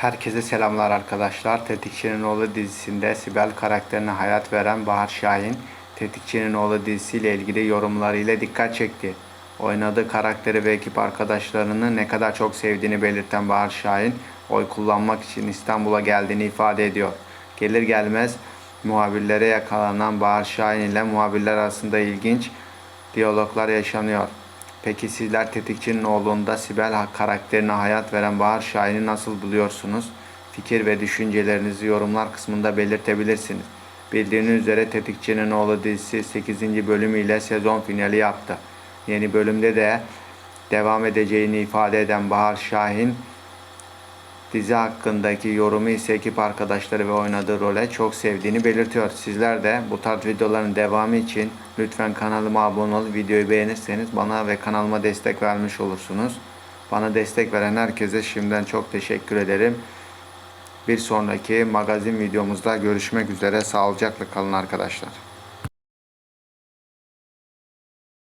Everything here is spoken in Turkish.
Herkese selamlar arkadaşlar. Tetikçinin Oğlu dizisinde Sibel karakterine hayat veren Bahar Şahin, Tetikçinin Oğlu dizisiyle ilgili yorumlarıyla dikkat çekti. Oynadığı karakteri ve ekip arkadaşlarını ne kadar çok sevdiğini belirten Bahar Şahin, oy kullanmak için İstanbul'a geldiğini ifade ediyor. Gelir gelmez muhabirlere yakalanan Bahar Şahin ile muhabirler arasında ilginç diyaloglar yaşanıyor. Peki sizler Tetikçinin oğlunda Sibel karakterine hayat veren Bahar Şahin'i nasıl buluyorsunuz? Fikir ve düşüncelerinizi yorumlar kısmında belirtebilirsiniz. Bildiğiniz üzere Tetikçinin Oğlu dizisi 8. bölümüyle sezon finali yaptı. Yeni bölümde de devam edeceğini ifade eden Bahar Şahin Dizi hakkındaki yorumu ise ekip arkadaşları ve oynadığı role çok sevdiğini belirtiyor. Sizler de bu tarz videoların devamı için lütfen kanalıma abone olup videoyu beğenirseniz bana ve kanalıma destek vermiş olursunuz. Bana destek veren herkese şimdiden çok teşekkür ederim. Bir sonraki magazin videomuzda görüşmek üzere. Sağlıcakla kalın arkadaşlar.